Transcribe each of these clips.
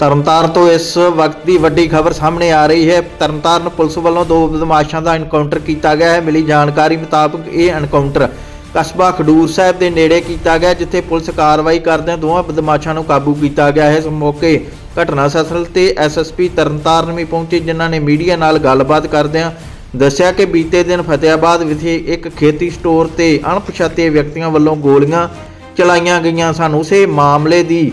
ਤਰਨਤਾਰਨ ਤੋਂ ਇਸ ਵਕਤ ਦੀ ਵੱਡੀ ਖਬਰ ਸਾਹਮਣੇ ਆ ਰਹੀ ਹੈ। ਤਰਨਤਾਰਨ ਪੁਲਿਸ ਵੱਲੋਂ ਦੋ ਬਦਮਾਸ਼ਾਂ ਦਾ ਐਨਕਾਊਂਟਰ ਕੀਤਾ ਗਿਆ ਹੈ। ਮਿਲੀ ਜਾਣਕਾਰੀ ਮੁਤਾਬਕ ਇਹ ਐਨਕਾਊਂਟਰ ਕਸਬਾ ਖਡੂਰ ਸਾਹਿਬ ਦੇ ਨੇੜੇ ਕੀਤਾ ਗਿਆ, ਜਿੱਥੇ ਪੁਲਿਸ ਕਾਰਵਾਈ ਕਰਦਿਆਂ ਦੋਵਾਂ ਬਦਮਾਸ਼ਾਂ ਨੂੰ ਕਾਬੂ ਕੀਤਾ ਗਿਆ ਹੈ। ਇਸ ਮੌਕੇ ਘਟਨਾ ਸਥਲ ਤੇ ਐਸਐਸਪੀ ਤਰਨਤਾਰਨ ਵੀ ਪਹੁੰਚੇ, ਜਿਨ੍ਹਾਂ ਨੇ ਮੀਡੀਆ ਨਾਲ ਗੱਲਬਾਤ ਕਰਦਿਆਂ ਦੱਸਿਆ ਕਿ ਬੀਤੇ ਦਿਨ ਫਤਿਆਬਾਦ ਵਿਖੇ ਇੱਕ ਖੇਤੀ ਸਟੋਰ ਤੇ ਅਣਪਛਾਤੇ ਵਿਅਕਤੀਆਂ ਵੱਲੋਂ ਗੋਲੀਆਂ ਚਲਾਈਆਂ ਗਈਆਂ ਸਨ। ਉਸੇ ਮਾਮਲੇ ਦੀ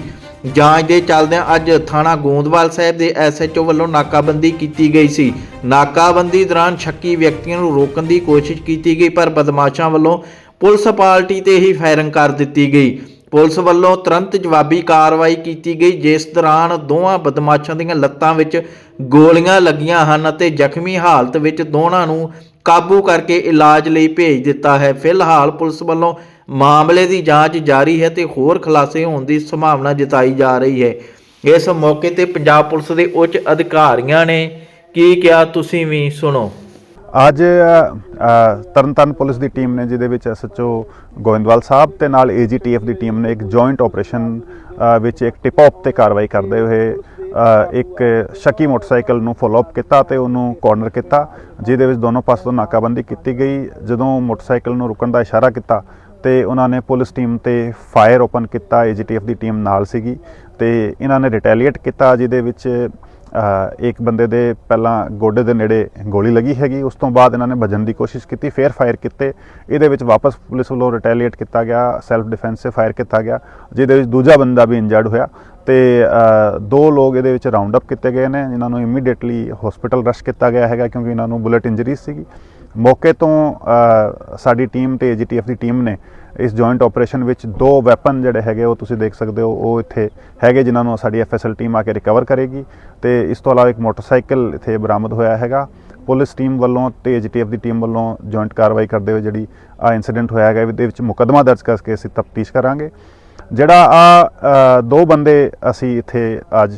ਜਾਂਚ ਦੇ ਚੱਲਦਿਆਂ ਅੱਜ ਥਾਣਾ ਗੋਂਦਵਾਲ ਸਾਹਿਬ ਦੇ ਐਸਐਚਓ ਵੱਲੋਂ ਨਾਕਾਬੰਦੀ ਕੀਤੀ ਗਈ ਸੀ। ਨਾਕਾਬੰਦੀ ਦੌਰਾਨ ਸ਼ੱਕੀ ਵਿਅਕਤੀਆਂ ਨੂੰ ਰੋਕਣ ਦੀ ਕੋਸ਼ਿਸ਼ ਕੀਤੀ ਗਈ, ਪਰ ਬਦਮਾਸ਼ਾਂ ਵੱਲੋਂ ਪੁਲਿਸ ਪਾਰਟੀ ਤੇ ਹੀ ਫਾਇਰਿੰਗ ਕਰ ਦਿੱਤੀ ਗਈ। ਪੁਲਿਸ ਵੱਲੋਂ ਤੁਰੰਤ ਜਵਾਬੀ ਕਾਰਵਾਈ ਕੀਤੀ ਗਈ, ਜਿਸ ਦੌਰਾਨ ਦੋਵਾਂ ਬਦਮਾਸ਼ਾਂ ਦੀਆਂ ਲੱਤਾਂ ਵਿੱਚ ਗੋਲੀਆਂ ਲੱਗੀਆਂ ਹਨ ਅਤੇ ਜ਼ਖਮੀ ਹਾਲਤ ਵਿੱਚ ਦੋਨਾਂ ਨੂੰ ਕਾਬੂ ਕਰਕੇ ਇਲਾਜ ਲਈ ਭੇਜ ਦਿੱਤਾ ਹੈ। ਫਿਲਹਾਲ ਪੁਲਿਸ ਵੱਲੋਂ ਮਾਮਲੇ ਦੀ ਜਾਂਚ ਜਾਰੀ ਹੈ ਤੇ ਹੋਰ ਖੁਲਾਸੇ ਹੋਣ ਦੀ ਸੰਭਾਵਨਾ ਜਤਾਈ ਜਾ ਰਹੀ ਹੈ। ਇਸ ਮੌਕੇ ਤੇ ਪੰਜਾਬ ਪੁਲਿਸ ਦੇ ਉੱਚ ਅਧਿਕਾਰੀਆਂ ਨੇ ਕੀ ਕਿਹਾ, ਤੁਸੀਂ ਵੀ ਸੁਣੋ। ਅੱਜ ਅ, ਅ, ਪੁਲਿਸ ਦੀ ਟੀਮ ਨੇ ਜਿਹਦੇ ਵਿੱਚ ਐਸਐਚਓ ਗੋਇੰਦਵਾਲ ਸਾਹਿਬ ਤੇ ਨਾਲ ਏਜੀਟੀਐਫ ਦੀ ਟੀਮ ਨੇ ਇੱਕ ਜੁਆਇੰਟ ਆਪਰੇਸ਼ਨ ਵਿੱਚ ਇੱਕ ਟਿਪ ਆਫ ਤੇ ਕਾਰਵਾਈ ਕਰਦੇ ਹੋਏ ਇੱਕ ਸ਼ੱਕੀ ਮੋਟਰਸਾਈਕਲ ਨੂੰ ਫੋਲੋ ਅਪ ਕੀਤਾ ਤੇ ਉਹਨੂੰ ਕਾਰਨਰ ਕੀਤਾ ਜਿਹਦੇ ਵਿੱਚ ਦੋਨੋਂ ਪਾਸੇ ਤੋਂ ਨਾਕਾਬੰਦੀ ਕੀਤੀ ਗਈ। ਜਦੋਂ ਮੋਟਰਸਾਈਕਲ ਨੂੰ ਰੁਕਣ ਦਾ ਇਸ਼ਾਰਾ ਕੀਤਾ ਤੇ ਉਹਨਾਂ ਨੇ ਪੁਲਿਸ ਟੀਮ ਤੇ ਫਾਇਰ ਓਪਨ ਕੀਤਾ ਏਜੀਟੀਐਫ ਦੀ ਟੀਮ ਨਾਲ ਸੀਗੀ ਤੇ ਇਹਨਾਂ ਨੇ ਰਿਟੈਲੀਏਟ ਕੀਤਾ ਜਿਹਦੇ ਵਿੱਚ ਇੱਕ ਬੰਦੇ ਦੇ ਪਹਿਲਾਂ ਗੋਡੇ ਦੇ ਨੇੜੇ ਗੋਲੀ ਲੱਗੀ ਹੈਗੀ, ਉਸ ਤੋਂ ਬਾਅਦ ਇਹਨਾਂ ਨੇ ਭੱਜਣ ਦੀ ਕੋਸ਼ਿਸ਼ ਕੀਤੀ, ਫੇਰ ਫਾਇਰ ਕੀਤੇ। ਇਹਦੇ ਵਿੱਚ ਵਾਪਸ ਪੁਲਿਸ ਵੱਲੋਂ ਰਿਟੈਲੀਏਟ ਕੀਤਾ ਗਿਆ ਸੈਲਫ ਡਿਫੈਂਸਿਵ ਫਾਇਰ ਕੀਤਾ ਗਿਆ, ਜਿਹਦੇ ਵਿੱਚ ਦੂਜਾ ਬੰਦਾ ਵੀ ਇੰਜਰਡ ਹੋਇਆ। ਤੇ ਦੋ ਲੋਕ ਇਹਦੇ ਵਿੱਚ ਰਾਉਂਡ ਅਪ ਕੀਤੇ ਗਏ ਨੇ, ਜਿਨ੍ਹਾਂ ਨੂੰ ਇਮੀਡੀਏਟਲੀ ਹਸਪੀਟਲ ਰਸ਼ ਕੀਤਾ ਗਿਆ ਹੈਗਾ, ਕਿਉਂਕਿ ਇਹਨਾਂ ਨੂੰ ਬੁਲੇਟ ਇੰਜਰੀਜ਼ ਸੀਗੀ। ਮੌਕੇ ਤੋਂ ਸਾਡੀ ਟੀਮ ਤੇ ਏਜੀਟੀਐਫ ਦੀ ਟੀਮ ਨੇ ਇਸ ਜੁਆਇੰਟ ਆਪਰੇਸ਼ਨ ਵਿੱਚ ਦੋ ਵੈਪਨ ਜਿਹੜੇ ਹੈਗੇ ਉਹ ਤੁਸੀਂ ਦੇਖ ਸਕਦੇ ਹੋ, ਉਹ ਇੱਥੇ ਹੈਗੇ ਜਿਨ੍ਹਾਂ ਨੂੰ ਸਾਡੀ ਐਫਐਸਐਲ ਟੀਮ ਆ ਕੇ ਰਿਕਵਰ ਕਰੇਗੀ ਤੇ ਇਸ ਤੋਂ ਇਲਾਵਾ ਇੱਕ ਮੋਟਰਸਾਈਕਲ ਇੱਥੇ ਬਰਾਮਦ ਹੋਇਆ ਹੈਗਾ। ਪੁਲਿਸ ਟੀਮ ਵੱਲੋਂ ਤੇ ਏਜੀਟੀਐਫ ਦੀ ਟੀਮ ਵੱਲੋਂ ਜੁਆਇੰਟ ਕਾਰਵਾਈ ਕਰਦੇ ਹੋਏ ਜਿਹੜੀ ਆ ਇਨਸੀਡੈਂਟ ਹੋਇਆ ਹੈਗਾ, ਇਹਦੇ ਵਿੱਚ ਮੁਕੱਦਮਾ ਦਰਜ ਕਰਕੇ ਅਸੀਂ ਤਫਤੀਸ਼ ਕਰਾਂਗੇ। ਜਿਹੜਾ ਆ ਦੋ ਬੰਦੇ ਅਸੀਂ ਇੱਥੇ ਅੱਜ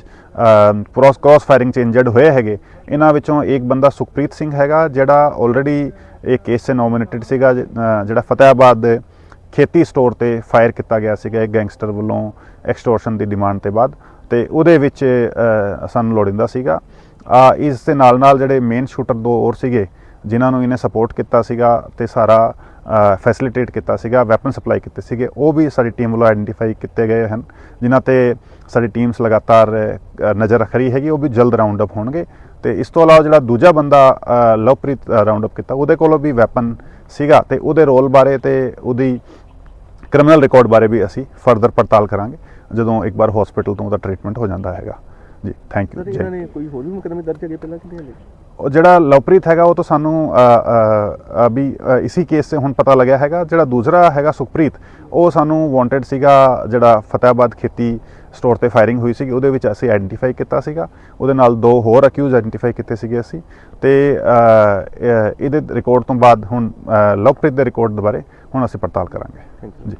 ਕ੍ਰੋਸ ਕ੍ਰੋਸ ਫਾਇਰਿੰਗ ਚ ਇੰਜਰਡ ਹੋਏ ਹੈਗੇ। ਇਹਨਾਂ ਵਿੱਚੋਂ ਇੱਕ ਬੰਦਾ ਸੁਖਪ੍ਰੀਤ ਸਿੰਘ ਹੈਗਾ, ਜਿਹੜਾ ਆਲਰੇਡੀ ਇਹ ਕੇਸ 'ਚ ਨੋਮੀਨੇਟਡ ਸੀਗਾ ਜਿਹੜਾ ਫਤਿਆਬਾਦ ਦੇ ਖੇਤੀ ਸਟੋਰ ਤੇ ਫਾਇਰ ਕੀਤਾ ਗਿਆ ਸੀਗਾ ਇੱਕ ਗੈਂਗਸਟਰ ਵੱਲੋਂ ਐਕਸਟੋਰਸ਼ਨ ਦੀ ਡਿਮਾਂਡ ਤੇ ਬਾਅਦ। ਤੇ ਉਹਦੇ ਵਿੱਚ ਸਾਨੂੰ ਲੋੜਿੰਦਾ ਸੀਗਾ। ਆ, ਇਸ ਦੇ ਨਾਲ ਨਾਲ ਜਿਹੜੇ ਮੇਨ ਸ਼ੂਟਰ ਦੋ ਹੋਰ ਸੀਗੇ, ਜਿਨ੍ਹਾਂ ਨੂੰ ਇਹਨੇ ਸਪੋਰਟ ਕੀਤਾ ਸੀਗਾ, ਤੇ ਸਾਰਾ ਫੈਸਿਲਿਟੇਟ ਕੀਤਾ ਸੀਗਾ ਵੈਪਨ ਸਪਲਾਈ ਕੀਤੇ ਸੀਗੇ ਉਹ ਵੀ ਸਾਡੀ ਟੀਮ ਵੱਲੋਂ ਆਇਡੈਂਟੀਫਾਈ ਕੀਤੇ ਗਏ ਹਨ ਜਿਨ੍ਹਾਂ ਤੇ ਸਾਡੀ ਟੀਮਸ ਲਗਾਤਾਰ ਨਜ਼ਰ ਰੱਖ ਰਹੀ ਹੈਗੀ ਉਹ ਵੀ ਜਲਦ ਰਾਉਂਡ ਅਪ ਹੋਣਗੇ। ਤੇ ਇਸ ਤੋਂ ਇਲਾਵਾ ਜਿਹੜਾ ਦੂਜਾ ਬੰਦਾ ਲਵਪ੍ਰੀਤ ਰਾਉਂਡ ਅਪ ਕੀਤਾ ਉਹਦੇ ਕੋਲੋਂ ਵੀ ਵੈਪਨ ਸੀਗਾ ਤੇ ਉਹਦੇ ਰੋਲ ਬਾਰੇ ਤੇ ਉਹਦੀ ਕ੍ਰਿਮੀਨਲ ਰਿਕਾਰਡ ਬਾਰੇ ਵੀ ਅਸੀਂ ਫਰਦਰ ਪੜਤਾਲ ਕਰਾਂਗੇ ਜਦੋਂ ਇੱਕ ਵਾਰ ਹਸਪੀਟਲ ਤੋਂ ਉਹਦਾ ਟ੍ਰੀਟਮੈਂਟ ਹੋ ਜਾਂਦਾ ਹੈਗਾ। ਜੀ ਥੈਂਕ ਯੂ ਇਹਨਾਂ ਨੇ ਕੋਈ ਹੋਰ ਵੀ ਮੁਕਦਮੇ ਦਰਜ ਹੈਗੇ ਪਹਿਲਾਂ ਕਿ ਨਹੀਂ ਹਲੇ ਜਿਹੜਾ ਲਵਪ੍ਰੀਤ ਹੈਗਾ ਉਹ ਤਾਂ ਸਾਨੂੰ ਅ, ਇਸੀ ਕੇਸ 'ਤੇ ਹੁਣ ਪਤਾ ਲੱਗਿਆ ਹੈਗਾ। ਜਿਹੜਾ ਦੂਸਰਾ ਹੈਗਾ ਸੁਖਪ੍ਰੀਤ ਉਹ ਸਾਨੂੰ ਵਾਂਟਡ ਸੀਗਾ ਜਿਹੜਾ ਫਤਿਆਬਾਦ ਖੇਤੀ ਸਟੋਰ ਤੇ ਫਾਇਰਿੰਗ ਹੋਈ ਸੀਗੀ। ਉਹਦੇ ਵਿੱਚ ਅਸੀਂ ਆਇਡੈਂਟੀਫਾਈ ਕੀਤਾ ਸੀਗਾ। ਉਹਦੇ ਨਾਲ ਦੋ ਹੋਰ ਅਕਿਊਜ਼ ਆਇਡੈਂਟੀਫਾਈ ਕੀਤੇ ਸੀਗੇ ਅਸੀਂ। ਤੇ ਇਹਦੇ ਰਿਕਾਰਡ ਤੋਂ ਬਾਅਦ ਹੁਣ ਲਵਪ੍ਰੀਤ ਦੇ ਰਿਕਾਰਡ ਦੁਬਾਰੇ ਹੁਣ ਅਸੀਂ ਪੜਤਾਲ ਕਰਾਂਗੇ। ਜੀ।